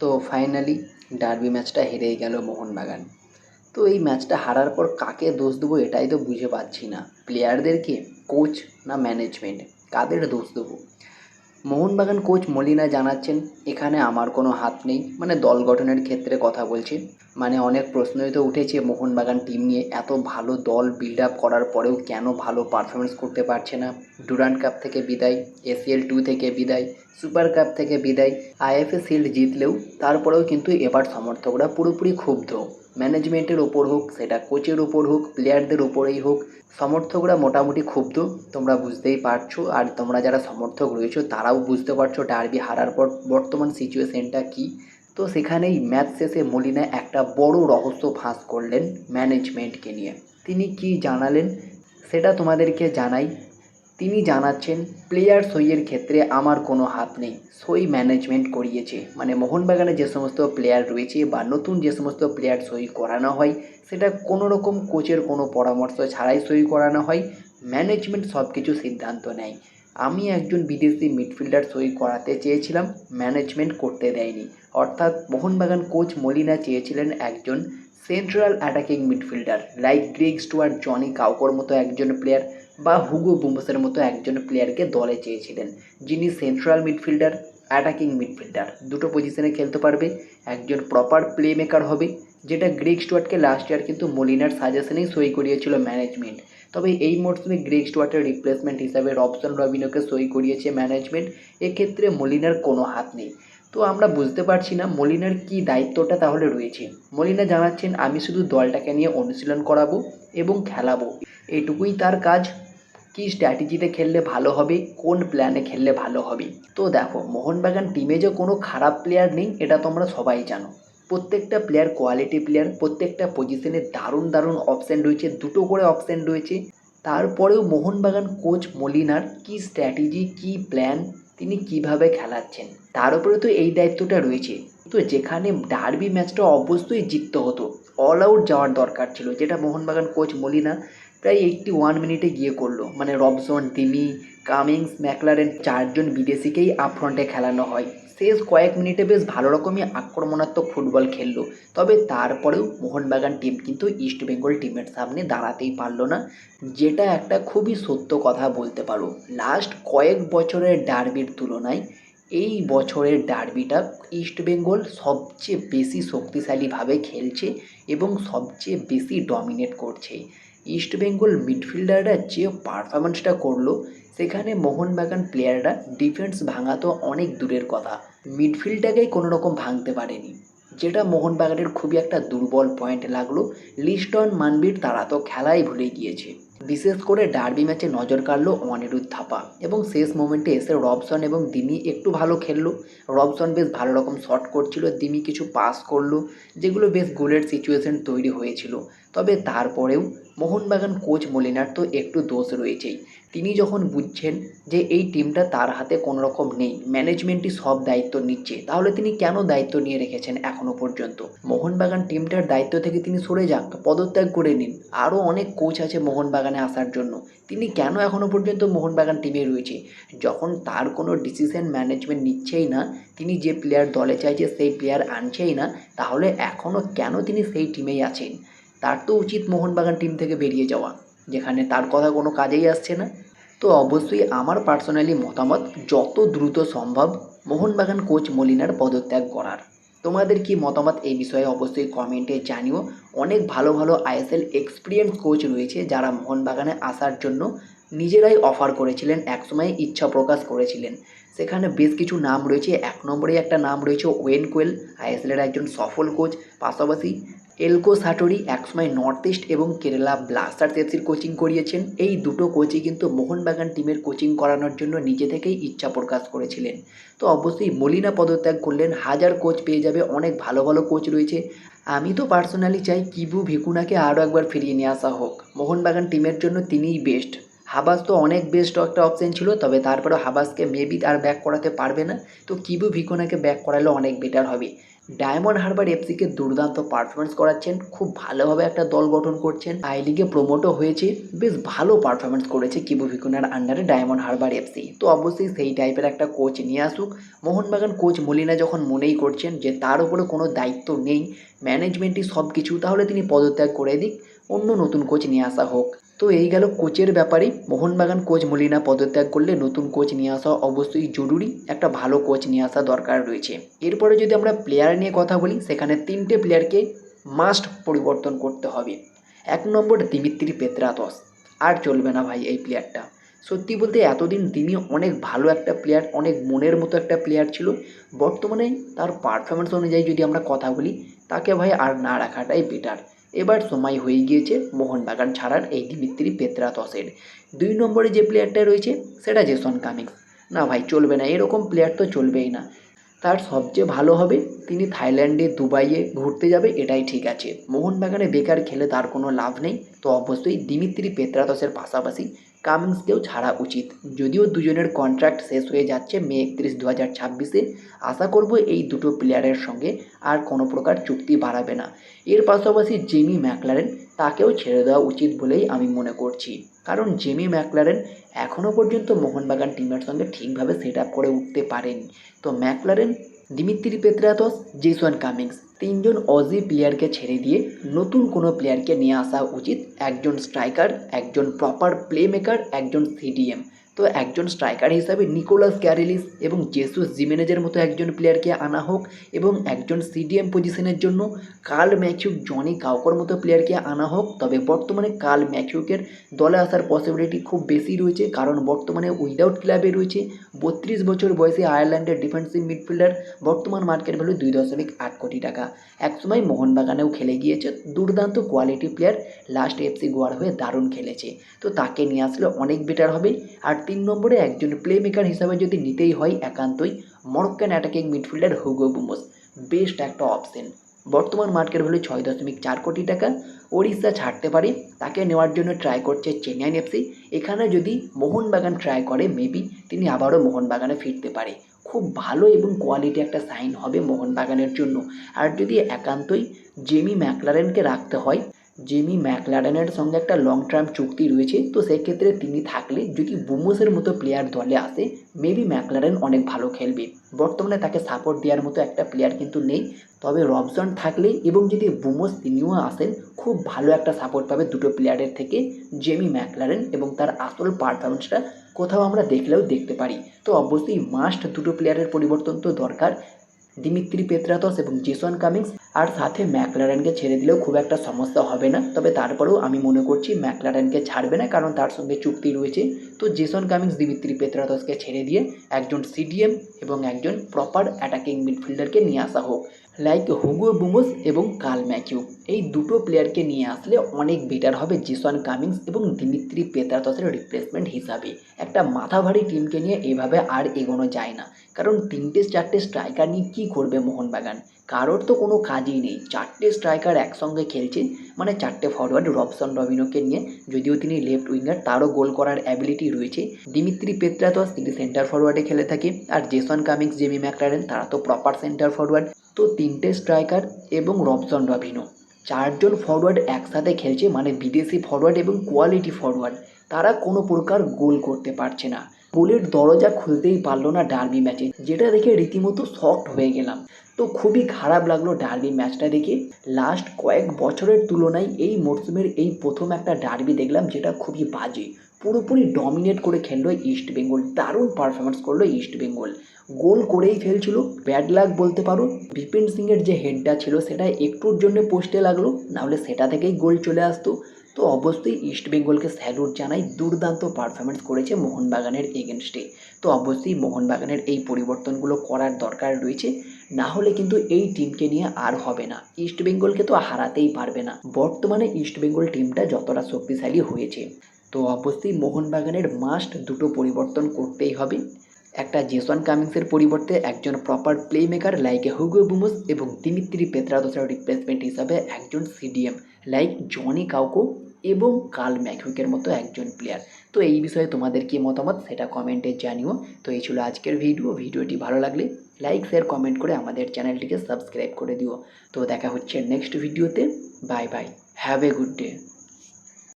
তো finally derby ম্যাচটা হেরেই গেল মোহনবাগান। তো এই ম্যাচটা হারার পর কাকে দোষ দেবো এটাই তো বুঝে পাচ্ছি না। প্লেয়ারদেরকে কোচ না ম্যানেজমেন্ট কাদের দোষ দেবো? মোহনবাগান কোচ মলিনা জানাচ্ছেন, এখানে আমার কোনো হাত নেই। মানে দল গঠনের ক্ষেত্রে কথা বলছে। মানে অনেক প্রশ্নই তো উঠেছে মোহনবাগান টিম নিয়ে, এত ভালো দল বিল্ড আপ করার পরেও কেন ভালো পারফরমেন্স করতে পারছে না? ডুরান্ড কাপ থেকে বিদায় এসিএল টু থেকে বিদায় সুপার কাপ থেকে বিদায় আইএফএ শিল্ড জিতলেও তারপরেও কিন্তু এবার সমর্থকরা পুরোপুরি ক্ষুব্ধ। ম্যানেজমেন্টের ওপর হোক, সেটা কোচের ওপর হোক প্লেয়ারদের ওপরেই হোক, সমর্থকরা মোটামুটি ক্ষুব্ধ, তোমরা বুঝতেই পারছ। আর তোমরা যারা সমর্থক রয়েছো, তারাও বুঝতে পারছ ডার্বি হারার পর বর্তমান সিচুয়েশনটা কী। তো সেখানেই ম্যাচ শেষে মলিনা একটা বড় রহস্য ফাঁস করলেন ম্যানেজমেন্টকে নিয়ে। তিনি কি জানালেন? সেটা তোমাদেরকে জানাই। তিনি জানাচ্ছেন, প্লেয়ার সইয়ের ক্ষেত্রে আমার কোনো হাত নেই। সই ম্যানেজমেন্ট করিয়েছে। মানে মোহনবাগানে যে সমস্ত প্লেয়ার রয়েছে বা নতুন যে সমস্ত প্লেয়ার সই করানো হয়, সেটা কোনো রকম কোচের কোনো পরামর্শ ছাড়াই সই করানো হয়। ম্যানেজমেন্ট সব কিছু সিদ্ধান্ত নেয়। আমি একজন বিদেশি মিডফিল্ডার সই করাতে চেয়েছিলাম ম্যানেজমেন্ট করতে দেয়নি। অর্থাৎ মোহনবাগান কোচ মলিনা চেয়েছিলেন একজন central attacking midfielder like Greg Stewart Jonny কাউকোর মতো একজন প্লেয়ার বা হুগো বুমসের মতো একজন প্লেয়ারকে দলে চেয়েছিলেন। যিনি সেন্ট্রাল মিডফিল্ডার অ্যাটাকিং মিডফিল্ডার দুটো পজিশনে খেলতে পারবে, একজন প্রপার প্লে মেকার হবে যেটা গ্রেগ স্টুয়ার্টকে লাস্ট ইয়ার কিন্তু মলিনার সাজেশনেই সই করিয়েছিল ম্যানেজমেন্ট তবে এই মরশুমে গ্রেগ স্টুয়ার্টের রিপ্লেসমেন্ট হিসাবে রবসন রবিনোকে সই করিয়েছে ম্যানেজমেন্ট এক্ষেত্রে মলিনার কোনো হাত নেই। তো আমরা বুঝতে পারছি না মলিনার কি দায়িত্বটা তাহলে রয়েছে। মলিনা জানাচ্ছেন, আমি শুধু দলটাকে নিয়ে অনুশীলন করাবো এবং খেলাবো। এটুকুই তার কাজ। কি স্ট্র্যাটেজিতে খেললে ভালো হবে? কোন প্ল্যানে খেললে ভালো হবে? তো দেখো, মোহনবাগান টিমে যে কোনো খারাপ প্লেয়ার নেই, এটা তোমরা সবাই জানো। প্রত্যেকটা প্লেয়ার কোয়ালিটি প্লেয়ার প্রত্যেকটা পজিশনে দারুণ দারুণ অপশান রয়েছে, দুটো করে অপশান রয়েছে। তারপরেও মোহনবাগান কোচ মলিনার কি স্ট্র্যাটেজি কি প্ল্যান তিনি কীভাবে খেলাচ্ছেন? তার উপরে তো এই দায়িত্বটা রয়েছে। তো যেখানে ডার্বি ম্যাচটা অবশ্যই জিততে হতো। অল আউট যাওয়ার দরকার ছিল, যেটা মোহনবাগান কোচ মলিনা প্রায় এইটটি ওয়ান মিনিটে গিয়ে করল। মানে রবসন তিমি, কামিংস, ম্যাকলারেন চারজন বিদেশিকেই আপফ্রন্টে খেলানো হয়। শেষ কয়েক মিনিটে বেশ ভালো রকমই আক্রমণাত্মক ফুটবল খেললো। তবে তারপরেও মোহনবাগান টিম কিন্তু ইস্ট বেঙ্গল টিমের সামনে দাঁড়াতেই পারল না। যেটা একটা খুবই সত্য কথা বলতে পারো। লাস্ট কয়েক বছরের ডার্বির তুলনায় এই বছরের ডার্বিটা ইস্টবেঙ্গল সবচেয়ে বেশি শক্তিশালীভাবে খেলছে এবং সবচেয়ে বেশি ডমিনেট করছে। ইস্টবেঙ্গল মিডফিল্ডাররা যে পারফরমেন্সটা করল, সেখানে মোহনবাগান প্লেয়াররা ডিফেন্স ভাঙা তো অনেক দূরের কথা। মিডফিল্ডটাকেই কোনো রকম ভাঙতে পারেনি। যেটা মোহনবাগানের খুবই একটা দুর্বল পয়েন্ট লাগল। লিস্টন মানবির তারা তো খেলাই ভুলে গিয়েছে। বিশেষ করে ডার্বি ম্যাচে নজর কাড়লো অনিরুদ্ধ থাপা। এবং শেষ মোমেন্টে এসে রবসন এবং দিমি একটু ভালো খেললো। রবসন বেশ ভালো রকম শট করছিল, দিমি কিছু পাস করল, যেগুলো বেশ গোলের সিচুয়েশন তৈরি হয়েছিল। তবে তারপরেও মোহনবাগান কোচ মলিনার তো একটু দোষ রয়েছেই। তিনি যখন বুঝছেন যে এই টিমটা তার হাতে কোনো রকম নেই, ম্যানেজমেন্টই সব দায়িত্ব নিচ্ছে, তাহলে তিনি কেন দায়িত্ব নিয়ে রেখেছেন এখনও পর্যন্ত? মোহনবাগান টিমটার দায়িত্ব থেকে তিনি সরে যাক, পদত্যাগ করে নিন। আরও অনেক কোচ আছে মোহনবাগানে আসার জন্য। তিনি কেন এখনও পর্যন্ত মোহনবাগান টিমে রয়েছে? যখন তার কোনো ডিসিশন ম্যানেজমেন্ট নিচ্ছেই না, তিনি যে প্লেয়ার দলে চাইছে সেই প্লেয়ার আনছেই না, তাহলে এখনও কেন তিনি সেই টিমেই আছেন? তার তো উচিত মোহনবাগান টিম থেকে বেরিয়ে যাওয়া, যেখানে তার কথা কোনো কাজেই আসছে না। তো অবশ্যই আমার পার্সোনালি মতামত, যত দ্রুত সম্ভব মোহনবাগান কোচ মলিনার পদত্যাগ করার। তোমাদের কি মতামত এই বিষয়ে অবশ্যই কমেন্টে জানিও। অনেক ভালো ভালো আইএসএল এক্সপিরিয়েন্স কোচ রয়েছে যারা মোহনবাগানে আসার জন্য নিজেরাই অফার করেছিলেন, একসময় ইচ্ছা প্রকাশ করেছিলেন। সেখানে বেশ কিছু নাম রয়েছে, এক নম্বরে একটা নাম রয়েছে ওয়েন কোয়েল আইএসএলের একজন সফল কোচ পাশাপাশি এলকো সাটোরি একসময় নর্থ ইস্ট এবং কেরালা ব্লাস্টার্স এফসির কোচিং করিয়েছেন। এই দুটো কোচই কিন্তু মোহনবাগান টিমের কোচিং করানোর জন্য নিজে থেকেই ইচ্ছা প্রকাশ করেছিলেন। তো অবশ্যই মলিনা পদত্যাগ করলেন, হাজার কোচ পেয়ে যাবে, অনেক ভালো ভালো কোচ রয়েছে। আমি তো পার্সোনালি চাই কিবু ভিকুনাকে আরও একবার ফিরিয়ে নিয়ে আসা হোক। মোহনবাগান টিমের জন্য তিনিই বেস্ট। হাবাস তো অনেক বেস্ট একটা অপশন ছিল, তবে তারপরেও হাবাসকে মেবি আর ব্যাক করাতে পারবে না। তো কিবু ভিকোনাকে ব্যাক করালে অনেক বেটার হবে। ডায়মন্ড হারবার এফসিকে দুর্দান্ত পারফরমেন্স করাচ্ছেন, খুব ভালোভাবে একটা দল গঠন করছেন। আই লিগে প্রমোটও হয়েছে, বেশ ভালো পারফরমেন্স করেছে কিবু ভিকুনার আন্ডারে ডায়মন্ড হারবার এফসি তো অবশ্যই সেই টাইপের একটা কোচ নিয়ে আসুক। মোহনবাগান কোচ মলিনা যখন মনেই করছেন যে তার উপরে কোনো দায়িত্ব নেই ম্যানেজমেন্টই সব কিছু তাহলে তিনি পদত্যাগ করে দিক, অন্য নতুন কোচ নিয়ে আসা হোক। তো এই গেল কোচের ব্যাপারে। মোহনবাগান কোচ মলিনা পদত্যাগ করলে নতুন কোচ নিয়ে আসা অবশ্যই জরুরি। একটা ভালো কোচ নিয়ে আসা দরকার রয়েছে। এরপরে যদি আমরা প্লেয়ার নিয়ে কথা বলি, সেখানে তিনটে প্লেয়ারকে মাস্ট পরিবর্তন করতে হবে। এক নম্বর দিমিত্রি পেত্রাতস। আর চলবে না ভাই এই প্লেয়ারটা সত্যি বলতে এতদিন তিনি অনেক ভালো একটা প্লেয়ার অনেক মনের মতো একটা প্লেয়ার ছিল। বর্তমানে তার পারফরমেন্স অনুযায়ী যদি আমরা কথা বলি, তাকে ভাই আর না রাখাটাই বেটার এবার সময় হয়ে গিয়েছে মোহনবাগান ছাড়ার এই দিমিত্রি পেত্রাতসের দুই নম্বরে যে প্লেয়ারটা রয়েছে, সেটা জেসন কামিংস। না ভাই, চলবে না, এরকম প্লেয়ার তো চলবেই না। তার সবচেয়ে ভালো হবে, তিনি থাইল্যান্ডে দুবাইয়ে ঘুরতে যাবে, এটাই ঠিক আছে। মোহনবাগানে বেকার খেলে তার কোনো লাভ নেই। তো অবশ্যই দিমিত্রি পেত্রাতসের পাশাপাশি কামিংসকেও ছাড়া উচিত। যদিও দুজনের কন্ট্রাক্ট শেষ হয়ে যাচ্ছে মে একত্রিশ দু হাজার ছাব্বিশে, আশা করব এই দুটো প্লেয়ারের সঙ্গে আর কোনো প্রকার চুক্তি বাড়াবে না। এর পাশাপাশি জেমি ম্যাকলারেন তাকেও ছেড়ে দেওয়া উচিত বলেই আমি মনে করছি। কারণ জেমি ম্যাকলারেন এখনও পর্যন্ত মোহনবাগান টিমের সঙ্গে ঠিকভাবে সেট আপ করে উঠতে পারেনি। তো McLaren Dimitri Petratos Jason Cummings তিনজন অজি প্লেয়ারকে ছেড়ে দিয়ে নতুন কোনো প্লেয়ারকে নিয়ে আসা উচিত। একজন স্ট্রাইকার একজন প্রপার প্লেমেকার একজন সিডিএম তো একজন স্ট্রাইকার হিসাবে নিকোলাস ক্যারেলিস এবং জেসুস জিমেনেজের মতো একজন প্লেয়ারকে আনা হোক এবং একজন সিডিএম পজিশনের জন্য কার্ল ম্যাথিউক জনি কাউকর মতো প্লেয়ারকে আনা হোক। তবে বর্তমানে কার্ল ম্যাথিউকের দলে আসার পসিবিলিটি খুব বেশি রয়েছে কারণ বর্তমানে উইদাউট ক্লাবে রয়েছে। বত্রিশ বছর বয়সে আয়ারল্যান্ডের ডিফেন্সিভ মিডফিল্ডার বর্তমান মার্কেট ভ্যালু দুই দশমিক আট কোটি টাকা। একসময় মোহনবাগানেও খেলে গিয়েছে, দুর্দান্ত কোয়ালিটি প্লেয়ার লাস্ট এফসি গোয়ার হয়ে দারুণ খেলেছে। তো তাকে নিয়ে আসলে অনেক বেটার হবে। আর তিন নম্বরে একজন প্লে মেকার হিসাবে যদি নিতেই হয় একান্তই Moroccan attacking midfielder Hugo Boumous best একটা অপশন বর্তমান মার্কেট ভ্যালু ছয় দশমিক চার কোটি টাকা, ওড়িশা ছাড়তে পারে, তাকে নেওয়ার জন্য ট্রাই করছে চেন্নাইন এফসি এখানে যদি মোহনবাগান ট্রাই করে মেবি তিনি আবারও মোহনবাগানে ফিরতে পারে। খুব ভালো এবং কোয়ালিটি একটা সাইন হবে মোহনবাগানের জন্য। আর যদি একান্তই জেমি ম্যাকলারেনকে রাখতে হয় জেমি ম্যাকলারেনের সঙ্গে একটা লং টার্ম চুক্তি রয়েছে, তো সেক্ষেত্রে তিনি থাকলে যদি বুমোসের মতো প্লেয়ার দলে আসে মেবি ম্যাকলারেন অনেক ভালো খেলবে। বর্তমানে তাকে সাপোর্ট দেওয়ার মতো একটা প্লেয়ার কিন্তু নেই, তবে রবসন থাকলে এবং যদি বুমোস তিনিও আসেন, খুব ভালো একটা সাপোর্ট পাবে দুটো প্লেয়ারের থেকে, জেমি ম্যাকলারেন এবং তার আসল পারফরমেন্সটা কোথাও আমরা দেখলেও দেখতে পারি। তো অবশ্যই মাস্ট দুটো প্লেয়ারের পরিবর্তন তো দরকার, দিমিত্রি পেত্রাতস এবং জেসন কামিংস আর সাথে ম্যাকলারেনকে ছেড়ে দিলেও খুব একটা সমস্যা হবে না। তবে তারপরেও আমি মনে করছি ম্যাকলারেনকে ছাড়বে না, কারণ তার সঙ্গে চুক্তি রয়েছে। তো জেসন কামিংস দিমিত্রি পেত্রাতসকে ছেড়ে দিয়ে একজন সিডিএম এবং একজন প্রপার অ্যাটাকিং মিডফিল্ডারকে নিয়ে আসা হোক। লাইক হুগো বুমোস এবং কাল ম্যাকিউ এই দুটো প্লেয়ারকে নিয়ে আসলে অনেক বেটার হবে জেসন কামিংস এবং দিমিত্রি পেত্রাতসের রিপ্লেসমেন্ট হিসাবে। একটা মাথা ভারী টিমকে নিয়ে এভাবে আর এগোনো যায় না। কারণ তিনটে চারটে স্ট্রাইকার নিয়ে কী করবে মোহনবাগান? কারোর তো কোনো কাজই নেই। চারটে স্ট্রাইকার একসঙ্গে খেলছে মানে চারটে ফরওয়ার্ড রবসন রবিনোকে নিয়ে। যদিও তিনি লেফট উইঙ্গার তারও গোল করার অ্যাবিলিটি রয়েছে। দিমিত্রি পেত্রাতস তিনি সেন্টার ফরওয়ার্ডে খেলে থাকে। আর জেসন কামিংস জেমি ম্যাকলারেন তারা তো প্রপার সেন্টার ফরওয়ার্ড তো তিনটে স্ট্রাইকার এবং রবসন রবিনো চারজন ফরওয়ার্ড একসাথে খেলছে মানে বিদেশি ফরওয়ার্ড এবং কোয়ালিটি ফরওয়ার্ড তারা কোনো প্রকার গোল করতে পারছে না। গোলের দরজা খুলতেই পারল না ডার্বি ম্যাচে, যেটা দেখে রীতিমতো শকড হয়ে গেলাম। তো খুবই খারাপ লাগল ডার্বি ম্যাচটা দেখে। লাস্ট কয়েক বছরের তুলনায় এই মরশুমের এই প্রথম একটা ডার্বি দেখলাম, যেটা খুবই বাজে। পুরোপুরি ডমিনেট করে খেললো ইস্ট বেঙ্গল দারুণ পারফরমেন্স করল ইস্ট বেঙ্গল গোল করেই ফেলছিল ব্যাড লাক বলতে পারো। বিপিন সিংয়ের যে হেডটা ছিল, সেটা একটুর জন্য পোস্টে লাগল, নাহলে সেটা থেকেই গোল চলে আসতো। তো অবশ্যই ইস্ট বেঙ্গলকে স্যালুট জানাই, দুর্দান্ত পারফরমেন্স করেছে মোহনবাগানের এগেনস্টে তো অবশ্যই মোহনবাগানের এই পরিবর্তনগুলো করার দরকার রয়েছে, না হলে কিন্তু এই টিমকে নিয়ে আর হবে না। ইস্ট বেঙ্গলকে তো হারাতেই পারবে না। বর্তমানে ইস্ট বেঙ্গল টিমটা যতটা শক্তিশালী হয়েছে। তো অবশ্যই মোহনবাগানের মাস্ট দুটো পরিবর্তন করতেই হবে। একটা জেসন কামিংসের পরিবর্তে একজন proper playmaker like Hugo Boumous এবং দিমিত্রি পেত্রাদোসের রিপ্লেসমেন্ট হিসাবে একজন সিডিএম লাইক জনি কাউকো এবং কাল ম্যাকুইকের মতো একজন প্লেয়ার তো এই বিষয়ে তোমাদের কি মতামত সেটা কমেন্টে জানিও। তো এই ছিল আজকের ভিডিও ভিডিওটি ভালো লাগলে লাইক শেয়ার কমেন্ট করে আমাদের চ্যানেলটিকে সাবস্ক্রাইব করে দিও। তো দেখা হচ্ছে নেক্সট ভিডিওতে bye bye have a good day